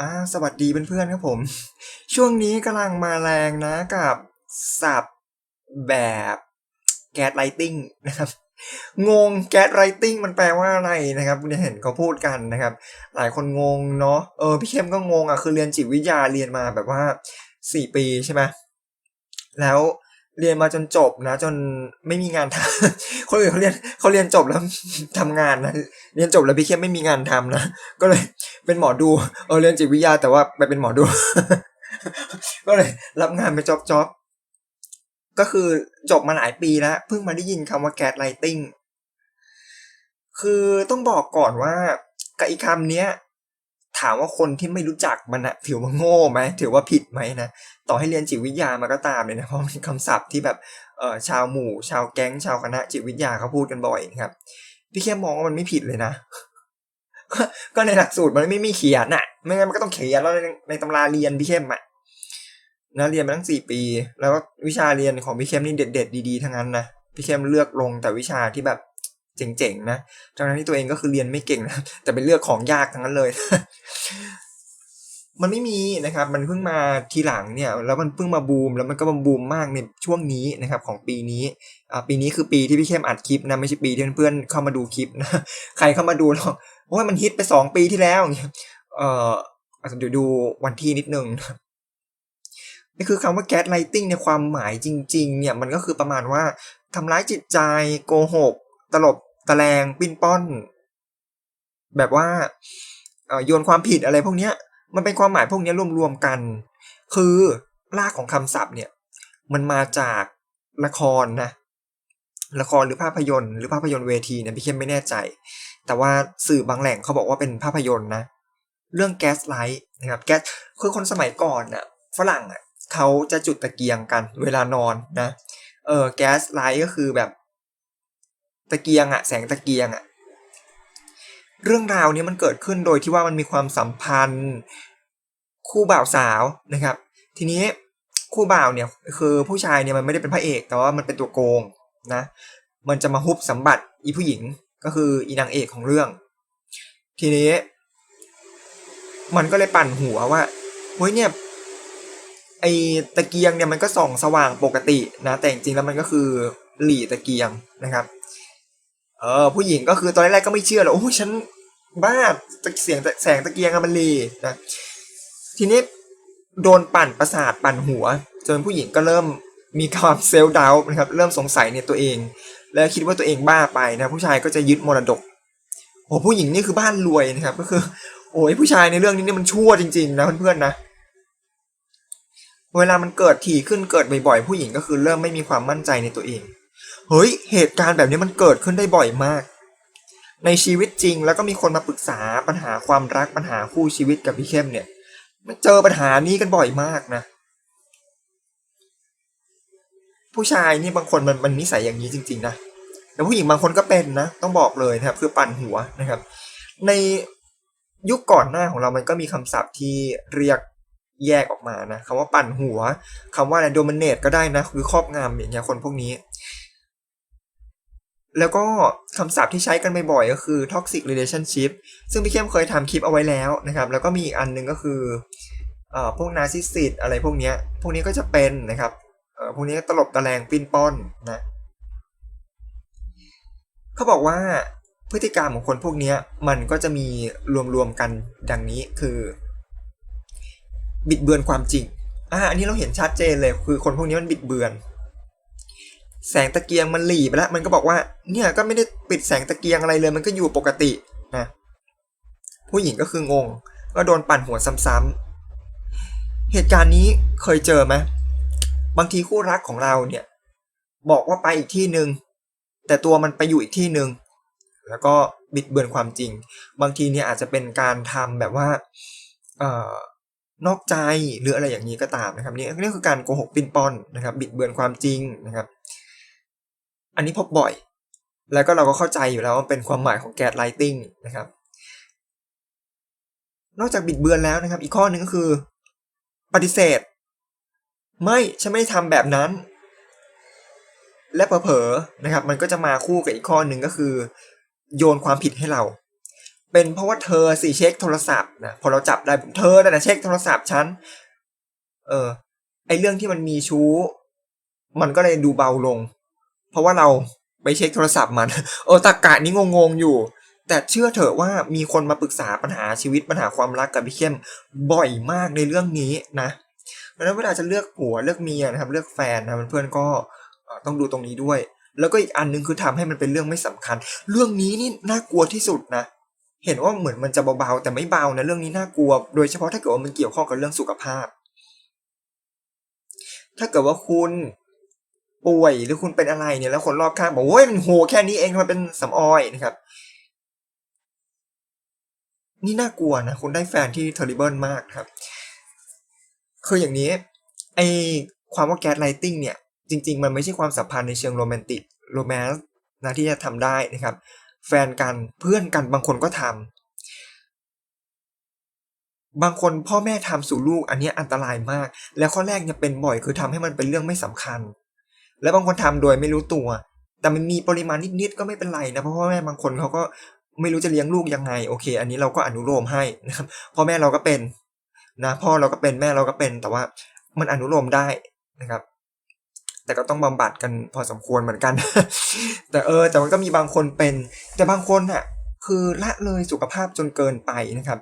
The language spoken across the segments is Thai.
อ่าสวัสดีเพื่อนๆครับผม ช่วงนี้กำลังมาแรงนะกับศัพท์แบบแก๊สไลติงนะครับงงแก๊สไ i ติ้งมันแปลว่าอะไรนะครับเนี่ยเห็นเขาพูดกันนะครับ หลายคนงงเนาะเออพี่เข้มก็งงอะคือเรียนจิตวิทยาเรียนมาแบบว่าสี่ปีใช่ไหมแล้ว เรียนมาจนจบนะ จนไม่มีงานทำคนอื่นเขาเรียนเขาเรียนจบแล้วทำงานนะเรียนจบแล้วพี่เข้มไม่มีงานทำนะก็เลยเป็นหมอดูเออเรียนจิตวิทยาแต่ว่าไปเป็นหมอดู ก็เลยรับงานไปจ็อบจ็อบก็คือจบมาหลายปีแล้วเพิ่งมาได้ยินคำว่าแก๊สไลติงคือต้องบอกก่อนว่ากับอีกคำเนี้ย ถามว่าคนที่ไม่รู้จักมันอะถือว่าโง่ไหมถือว่าผิดไหมนะต่อให้เรียนจิตวิทยามาก็ตามเลยนะเพราะมันเป็นคำศัพท์ที่แบบเออชาวหมู่ ชาวแก๊งชาวคณะจิตวิทยาเขาพูดกันบ่อยครับ พี่แค่มองว่ามันไม่ผิดเลยนะก็ในหลักสูตรมันไม่มีเขียนน่ะไม่งั้นมันก็ต้องเขียนแล้วในในตำราเรียนพี่เข้มอะนะเรียนมาตั้งสี่ปี แล้วก็วิชาเรียนของพี่เข้มนี่เด็ด ๆ ดีๆทั้งนั้นนะพี่เข้มเลือกลงแต่วิชาที่แบบ เจ๋งๆนะทั้งนั้นที่ตัวเองก็คือเรียนไม่เก่งนะแต่เป็นเลือกของยากทั้งนั้นเลย มันไม่มีนะครับ มันเพิ่งมาทีหลังเนี่ย แล้วมันเพิ่งมาบูม แล้วมันก็มาบูมมากในช่วงนี้นะครับ ของปีนี้อ่าปีนี้คือปีที่พี่เข้มอัดคลิปนะไม่ใช่ปีที่เพื่อนๆเข้ามาดูคลิปนะใครเข้ามาดูหรอกโอ้ยมันฮิตไปสองปีที่แล้วเงี้ยเอ่อเดี๋ยวดูวันที่นิดนึงนะนี่คือคำว่าแก๊สไลติงในความหมายจริง ๆ เนี่ยมันก็คือประมาณว่าทำร้ายจิตใจโกหก ตลบ ตะแลงปิ้นป้อน แบบว่าโยนความผิดอะไรพวกเนี้ย มันเป็นความหมายพวกนี้รวมๆกัน คือรากของคำศัพท์เนี่ย มันมาจากละครนะละครหรือภาพยนตร์หรือภาพยนตร์เวทีเนี่ยพี่เข้มไม่แน่ใจ แต่ว่าสื่อบางแหล่งเขาบอกว่าเป็นภาพยนตร์นะ เรื่องแก๊สไลท์นะครับแก๊สคือคนสมัยก่อนน่ะฝรั่งอะเขาจะจุดตะเกียงกันเวลานอนนะเออแก๊สไลท์ก็คือแบบ ตะเกียงอะแสงตะเกียงอะเรื่องราวนี้มันเกิดขึ้นโดยที่ว่ามันมีความสัมพันธ์ คู่บ่าวสาวนะครับ ทีนี้คู่บ่าวเนี่ยคือผู้ชายเนี่ยมันไม่ได้เป็นพระเอก แต่ว่ามันเป็นตัวโกงนะมันจะมาฮุบสมบัติอีผู้หญิงก็คืออีนางเอกของเรื่อง ทีนี้ มันก็เลยปั่นหัวว่าเฮ้ยเนี่ยไอตะเกียงเนี่ยมันก็ส่องสว่างปกตินะแต่จริงแล้วมันก็คือหลีตะเกียงนะครับ เออผู้หญิงก็คือตอนแรกๆก็ไม่เชื่อหรอกโอ้ฉันบ้าเสียงแสงตะเกียงมันลีนะทีนี้โดนปั่นประสาทปั่นหัว จนผู้หญิงก็เริ่มมีความเซลล์ดาวนะครับเริ่มสงสัยในตัวเอง แล้วคิดว่าตัวเองบ้าไปนะผู้ชายก็จะยึดมรดกโอ้ผู้หญิงนี่คือบ้านรวยนะครับ ก็คือ โอ้ยผู้ชายในเรื่องนี้นี่มันชั่วจริงๆนะเพื่อนๆนะเวลามันเกิดถี่ขึ้นเกิดบ่อยๆผู้หญิงก็คือเริ่มไม่มีความมั่นใจในตัวเอง เฮ้ย เหตุการณ์แบบนี้มันเกิดขึ้นได้บ่อยมาก ในชีวิตจริงแล้วก็มีคนมาปรึกษาปัญหาความรักปัญหาคู่ชีวิตกับพี่เข้มเนี่ย มันเจอปัญหานี้กันบ่อยมากนะ ผู้ชายนี่บางคนมันมันนิสัยอย่างนี้จริง ๆ นะแต่ผู้หญิงบางคนก็เป็นนะ ต้องบอกเลยนะครับ คือปั่นหัวนะครับ ในยุคก่อนหน้าของเรามันก็มีคำศัพท์ที่เรียกแยกออกมานะคำว่าปั่นหัวคำว่าอะไรโดมิเนตก็ได้นะ คือครอบงำอย่างเงี้ยคนพวกนี้ แล้วก็คำศัพท์ที่ใช้กันบ่อยๆก็คือ toxic relationship ซึ่งพี่เข้มเคยทำคลิปเอาไว้แล้วนะครับ แล้วก็มีอีกอันหนึ่งก็คือเอ่อพวกนาซิสิตอะไรพวกเนี้ยพวกนี้ก็จะเป็นนะครับเอ่อพวกนี้ตลบตะแลงปิ้นป้อนนะเขาบอกว่าพฤติกรรมของคนพวกนี้มันก็จะมีรวมๆกันดังนี้คือ บิดเบือนความจริงอ่าอันนี้เราเห็นชัดเจนเลยคือคนพวกนี้มันบิดเบือน แสงตะเกียงมันหลีไปแล้ว มันก็บอกว่า เนี่ยก็ไม่ได้ปิดแสงตะเกียงอะไรเลย มันก็อยู่ปกตินะผู้หญิงก็คืองง ก็โดนปั่นหัวซ้ำๆ เหตุการณ์นี้เคยเจอไหมบางทีคู่รักของเราเนี่ย บอกว่าไปอีกที่หนึ่งแต่ตัวมันไปอยู่อีกที่หนึ่งแล้วก็บิดเบือนความจริง บางทีเนี่ยอาจจะเป็นการทำแบบว่าเอ่อนอกใจหรืออะไรอย่างนี้ก็ตามนะครับนี่นี่คือการโกหกปินปอนนะครับ บิดเบือนความจริงนะครับ อันนี้พบบ่อย แล้วก็เราก็เข้าใจอยู่แล้วว่าเป็นความหมายของแกสไลติงนะครับ นอกจากบิดเบือนแล้วนะครับ อีกข้อหนึ่งก็คือ ปฏิเสธ ไม่ฉันไม่ได้ทำแบบนั้น และเผลอๆนะครับ มันก็จะมาคู่กับอีกข้อหนึ่งก็คือ โยนความผิดให้เรา เป็นเพราะว่าเธอสิเช็คโทรศัพท์นะพอเราจับได้เธอแต่เช็คโทรศัพท์ฉันเออไอเรื่องที่มันมีชู้ มันก็เลยดูเบาลง เพราะว่าเราไปเช็คโทรศัพท์มันเออตากะนี้งงๆอยู่ แต่เชื่อเถอะว่ามีคนมาปรึกษาปัญหาชีวิตปัญหาความรักกับพี่เข้มบ่อยมากในเรื่องนี้นะดังนั้นเวลาจะเลือกผัวเลือกเมียนะครับเลือกแฟนนะเพื่อนก็ต้องดูตรงนี้ด้วย แล้วก็อีกอันหนึงคือทำให้มันเป็นเรื่องไม่สำคัญ เรื่องนี้นี่น่ากลัวที่สุดนะเห็นว่าเหมือนมันจะเบาๆแต่ไม่เบานะเรื่องนี้น่ากลัว โดยเฉพาะถ้าเกิดว่ามันเกี่ยวข้องกับเรื่องสุขภาพ ถ้าเกิดว่าคุณ ป่วยหรือคุณเป็นอะไรเนี่ยแล้วคนรอบข้างบอกโอ้ยมันโหแค่นี้เองทำไมเป็นสำออยนะครับ นี่น่ากลัวนะคุณได้แฟนที่เทอริเบิลมากครับ คืออย่างนี้ไอความว่าแก๊สไลติงเนี่ย จริง ๆ มันไม่ใช่ความสัมพันธ์ในเชิงโรแมนติกโรแมนต์นะที่จะทำได้นะครับ แฟนกันเพื่อนกันบางคนก็ทำบางคนพ่อแม่ทำสู่ลูกอันนี้อันตรายมาก แล้วข้อแรกเนี่ยเป็นบ่อยคือทำให้มันเป็นเรื่องไม่สำคัญ แล้วบางคนทำโดยไม่รู้ตัว แต่มันมีปริมาณนิดๆก็ไม่เป็นไรนะเพราะพ่อแม่บางคนเขาก็ไม่รู้จะเลี้ยงลูกยังไงโอเค อันนี้เราก็อนุโลมให้นะครับพ่อแม่เราก็เป็นนะพ่อเราก็เป็นแม่เราก็เป็น แต่ว่ามันอนุโลมได้นะครับ แต่ก็ต้องบำบัดกันพอสมควรเหมือนกัน แต่เออ แต่มันก็มีบางคนเป็น แต่บางคนอะคือละเลยสุขภาพจนเกินไปนะครับ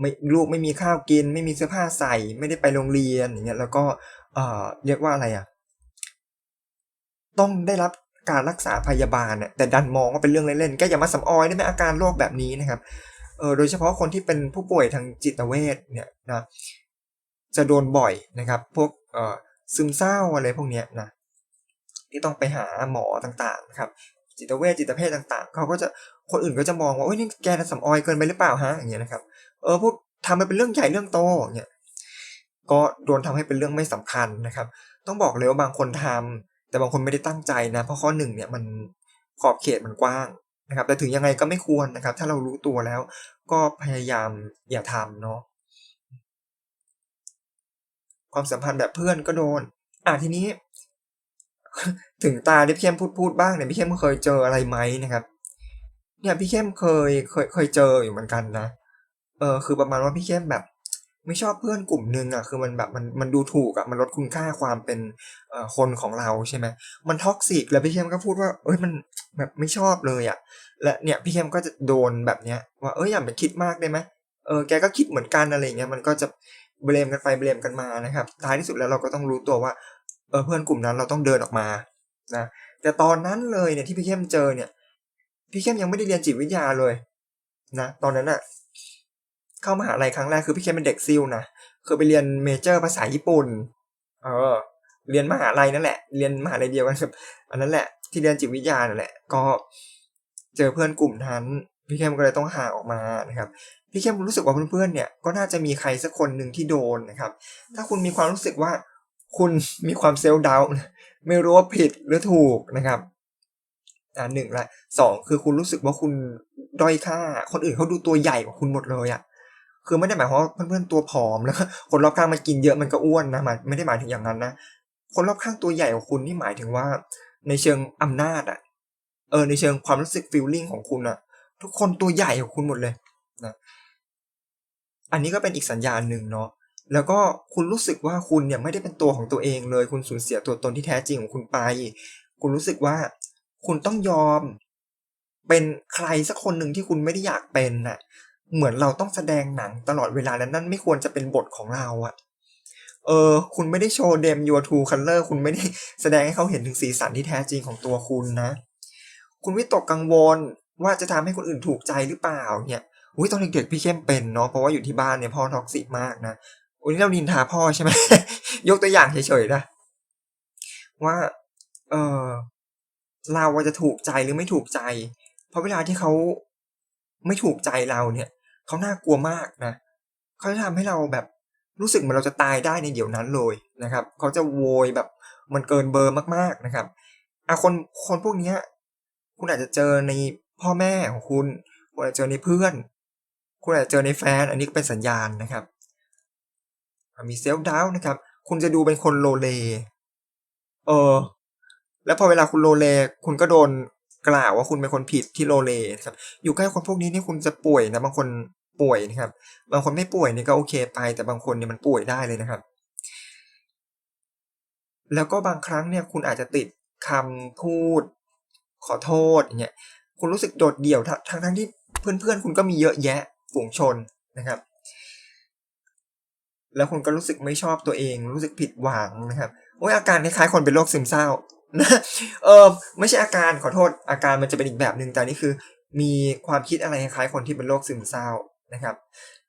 ไม่ลูกไม่มีข้าวกิน ไม่มีเสื้อผ้าใส่ ไม่ได้ไปโรงเรียนอย่างเงี้ยแล้วก็เอ่อเรียกว่าอะไรอะ ต้องได้รับการรักษาพยาบาลเนี่ยแต่ดันมองว่าเป็นเรื่องเล่นๆแกอย่ามาสำออยได้ไหมอาการโรคแบบนี้นะครับ เออโดยเฉพาะคนที่เป็นผู้ป่วยทางจิตเวชเนี่ยนะจะโดนบ่อยนะครับ พวกเออซึมเศร้าอะไรพวกเนี้ยนะที่ต้องไปหาหมอต่างๆครับ จิตเวชจิตเภทต่างๆ เขาก็จะคนอื่นก็จะมองว่าโอ้ยนี่แกสำออยเกินไปหรือเปล่าฮะอย่างเงี้ยนะครับ เออพูดทำมันเป็นเรื่องใหญ่เรื่องโตเนี่ยก็โดนทำให้เป็นเรื่องไม่สำคัญนะครับ ต้องบอกเลยว่าบางคนทำ แต่บางคนไม่ได้ตั้งใจนะ เพราะข้อหนึ่งเนี่ยมันขอบเขตมันกว้างนะครับ แต่ถึงยังไงก็ไม่ควรนะครับ ถ้าเรารู้ตัวแล้ว ก็พยายามอย่าทำเนาะความสัมพันธ์แบบเพื่อนก็โดน อะทีนี้ ถึงตาที่พี่เข้มพูดพูดบ้างเนี่ยพี่เข้มเคยเจออะไรไหมนะครับ เนี่ยพี่เข้มเคยเคยเคยเจออยู่เหมือนกันนะเออคือประมาณว่าพี่เข้มแบบ ไม่ชอบเพื่อนกลุ่มหนึ่งอะคือมันแบบมันมันดูถูกอะมันลดคุณค่าความเป็นคนของเราใช่ไหมมันท็อกซิกแล้วพี่เข้มก็พูดว่าเอ้ยมันแบบไม่ชอบเลยอะและเนี่ยพี่เข้มก็จะโดนแบบเนี้ยว่าเอ้ยอย่าไปคิดมากได้ไหมเออแกก็คิดเหมือนกันอะไรเงี้ยมันก็จะเบลมกันไปเบลมกันมานะครับท้ายที่สุดแล้วเราก็ต้องรู้ตัวว่าเออเพื่อนกลุ่มนั้นเราต้องเดินออกมานะแต่ตอนนั้นเลยเนี่ยที่พี่เข้มเจอเนี่ย พี่เข้มยังไม่ได้เรียนจิตวิทยาเลยนะตอนนั้นอะ เข้ามหาลัยครั้งแรกคือพี่เข้มเป็นเด็กซิลนะคือไปเรียนเมเจอร์ภาษาญี่ปุ่น เออ เรียนมหาลัยนั่นแหละ เรียนมหาลัยเดียวกันครับอันนั้นแหละ ที่เรียนจิตวิทยานั่นแหละ ก็เจอเพื่อนกลุ่มนั้น พี่เข้มก็เลยต้องห่างออกมานะครับ พี่เข้มรู้สึกว่าเพื่อนๆเนี่ยก็น่าจะมีใครสักคนหนึ่งที่โดนนะครับ ถ้าคุณมีความรู้สึกว่าคุณมีความเซลล์ดาวไม่รู้ว่าผิดหรือถูกนะครับอ่าหนึ่งละสองคือคุณรู้สึกว่าคุณด้อยค่า คนอื่นเขาดูตัวใหญ่กว่าคุณหมดเลยอะ่ะ คือไม่ได้หมายความว่าเพื่อนๆตัวผอมแล้วคนรอบข้างมันกินเยอะมันก็อ้วนนะหมายไม่ได้หมายถึงอย่างนั้นนะคนรอบข้างตัวใหญ่กว่าคุณนี่หมายถึงว่า ในเชิงอำนาจอะ่ะเออในเชิงความรู้สึกฟีลลิ่งของคุณอะ่ะทุกคนตัวใหญ่กว่าคุณหมดเลยนะอันนี้ก็เป็นอีกสัญญาณหนึ่งเนาะแล้วก็คุณรู้สึกว่าคุณเนี่ยไม่ได้เป็นตัวของตัวเองเลย คุณสูญเสียตัวตนที่แท้จริงของคุณไป คุณรู้สึกว่าคุณต้องยอม เป็นใครสักคนหนึ่งที่คุณไม่ได้อยากเป็นน่ะ เหมือนเราต้องแสดงหนังตลอดเวลาแล้วนั่นไม่ควรจะเป็นบทของเราอะเออ คุณไม่ได้โชว์เดมยูทูคัลเลอร์คุณไม่ได้แสดงให้เขาเห็นถึงสีสันที่แท้จริงของตัวคุณนะ คุณวิตกกังวลว่าจะทำให้คนอื่นถูกใจหรือเปล่าเนี่ยอุ้ยตอนเด็กๆพี่เข้มเป็นเนาะเพราะว่าอยู่ที่บ้านเนี่ยพ่อท็อกซิกมากนะวันนี้เราดินทาพ่อใช่ไหม ยกตัวอย่างเฉยๆนะว่า เออเราจะถูกใจหรือไม่ถูกใจ เพราะเวลาที่เขาไม่ถูกใจเราเนี่ย เขาน่ากลัวมากนะเขาจะทำให้เราแบบรู้สึกเหมือนเราจะตายได้ในเดี๋ยวนั้นเลยนะครับ เขาจะโวยแบบมันเกินเบอร์มากๆนะครับอะคนคนพวกนี้คุณอาจจะเจอในพ่อแม่ของคุณ คุณอาจจะเจอในเพื่อน คุณอาจจะเจอในแฟน อันนี้ก็เป็นสัญญาณนะครับ มีเซลฟ์ดาวนะครับ คุณจะดูเป็นคนโลเล เออ แล้วพอเวลาคุณโลเล คุณก็โดนกล่าวว่าคุณเป็นคนผิดที่โลเลครับ อยู่ใกล้คนพวกนี้นี่คุณจะป่วยนะบางคน ป่วยนะครับ บางคนไม่ป่วยนี่ก็โอเคไป แต่บางคนเนี่ยมันป่วยได้เลยนะครับ แล้วก็บางครั้งเนี่ยคุณอาจจะติดคำพูด ขอโทษอย่างเงี้ยคุณรู้สึกโดดเดี่ยวทั้งทั้งที่เพื่อนๆ คุณก็มีเยอะแยะฝูงชนนะครับ แล้วคุณก็รู้สึกไม่ชอบตัวเอง รู้สึกผิดหวังนะครับโอ้ยอาการคล้ายๆคนเป็นโรคซึมเศร้านะเออไม่ใช่อาการขอโทษอาการมันจะเป็นอีกแบบหนึ่งแต่นี่คือ มีความคิดอะไรคล้ายๆคนที่เป็นโรคซึมเศร้า นะครับ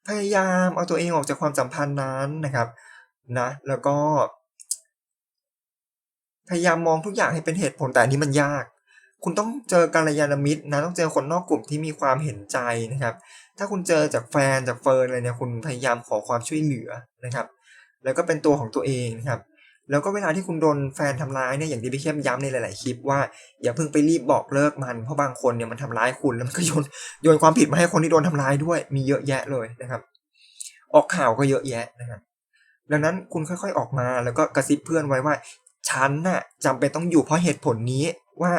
พยายามเอาตัวเองออกจากความสัมพันธ์นั้นนะครับนะ แล้วก็ พยายามมองทุกอย่างให้เป็นเหตุผลแต่อันนี้มันยาก คุณต้องเจอกัลยาณมิตรนะต้องเจอคนนอกกลุ่มที่มีความเห็นใจนะครับ ถ้าคุณเจอจากแฟนจากเฟิร์นอะไรเนี่ยคุณพยายามขอความช่วยเหลือนะครับ แล้วก็เป็นตัวของตัวเองนะครับ แล้วก็เวลาที่คุณโดนแฟนทำร้ายเนี่ยอย่างที่พี่เข้มย้ำในหลาย ๆ คลิปว่าอย่าเพิ่งไปรีบบอกเลิกมัน เพราะบางคนเนี่ยมันทำร้ายคุณแล้วมันก็โยนโยนความผิดมาให้คนที่โดนทำร้ายด้วย มีเยอะแยะเลยนะครับ ออกข่าวก็เยอะแยะนะครับดังนั้นคุณค่อย ๆ ออกมาแล้วก็กระซิบเพื่อนไว้ว่าฉันน่ะจำเป็นต้องอยู่เพราะเหตุผลนี้ว่า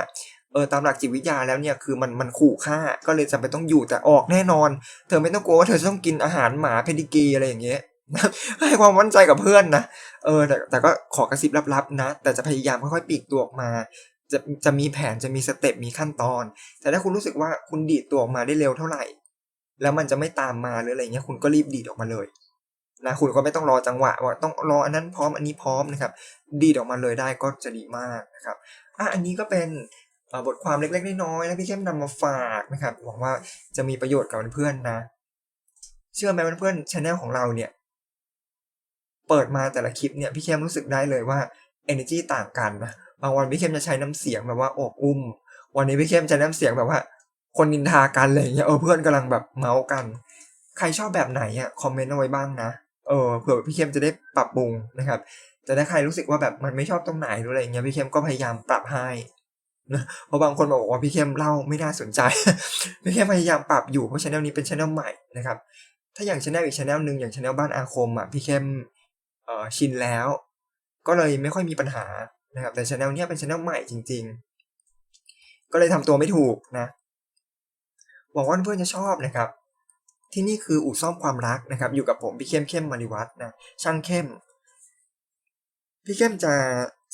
เออตามหลักจิตวิทยาแล้วเนี่ยคือมันมันขู่ฆ่าก็เลยจำเป็นต้องอยู่แต่ออกแน่นอน เธอไม่ต้องกลัวว่าเธอจะต้องกินอาหารหมาเพดิกีอะไรอย่างเงี้ย ให้ความมั่นใจกับเพื่อนนะเออแต่แต่ก็ขอกระซิบลับๆนะ แต่จะพยายามค่อยๆปีกตัวออกมา จะจะมีแผนจะมีสเต็ปมีขั้นตอน แต่ถ้าคุณรู้สึกว่าคุณดีดตัวออกมาได้เร็วเท่าไหร่ แล้วมันจะไม่ตามมาหรืออะไรเงี้ยคุณก็รีบดีดออกมาเลยนะคุณก็ไม่ต้องรอจังหวะว่าต้องรออันนั้นพร้อมอันนี้พร้อมนะครับ ดีดออกมาเลยได้ก็จะดีมากนะครับอะอันนี้ก็เป็นบทความเล็กๆน้อยๆแล้วพี่เข้มนำมาฝากนะครับหวังว่าจะมีประโยชน์กับเพื่อนๆนะ เชื่อไหมเพื่อนๆช anel ของเราเนี่ย เปิดมาแต่ละคลิปเนี่ยพี่เข้มรู้สึกได้เลยว่า energy ต่างกันนะบางวันพี่เข้มจะใช้น้ำเสียงแบบว่าอบอุ้ม วันนี้พี่เข้มจะน้ำเสียงแบบว่า คนนินทากันอะไรอย่างเงี้ยเออเพื่อนกำลังแบบเมาส์กัน ใครชอบแบบไหนอะคอมเมนต์เอาไว้บ้างนะเออเผื่อพี่เข้มจะได้ปรับปรุงนะครับแต่ถ้าใครรู้สึกว่าแบบมันไม่ชอบตรงไหนหรืออะไรเงี้ยพี่เข้มก็พยายามปรับให้นะเพราะบางคนบอกว่าพี่เข้มเล่าไม่น่าสนใจ พี่เข้มพยายามปรับอยู่เพราะช anel นี้เป็นช anel ใหม่นะครับ ถ้าอย่างช anel อีกช anel หนึ่งอย่างช anel บ้านอาคมอะพี่เข้ม ชินแล้ว ก็เลยไม่ค่อยมีปัญหานะครับ แต่ช anel เนี้ยเป็นช anel ใหม่จริง ๆ ก็เลยทำตัวไม่ถูกนะหวังว่าเพื่อนๆจะชอบนะครับ ที่นี่คืออู่ซ่อมความรักนะครับ อยู่กับผมพี่เข้มเข้มมาริวัฒน์นะช่างเข้ม พี่เข้มจะ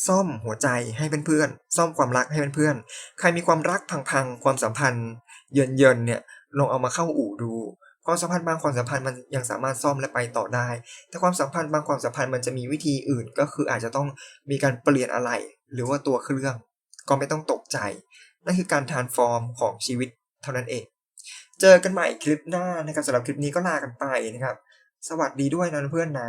ซ่อมหัวใจให้เพื่อนๆซ่อมความรักให้เพื่อนๆใครมีความรักพังๆความสัมพันธ์ เยินๆเนี่ยลองเอามาเข้าอู่ดู ความสัมพันธ์บางความสัมพันธ์มันยังสามารถซ่อมและไปต่อได้ แต่ความสัมพันธ์บางความสัมพันธ์มันจะมีวิธีอื่นก็คืออาจจะต้องมีการเปลี่ยนอะไร หรือว่าตัวเครื่อง ก็ไม่ต้องตกใจ นั่นคือการทานฟอร์มของชีวิตเท่านั้นเอง เจอกันใหม่คลิปหน้านะครับสำหรับคลิปนี้ก็ลากันไปนะครับ สวัสดีด้วยนะเพื่อนนะ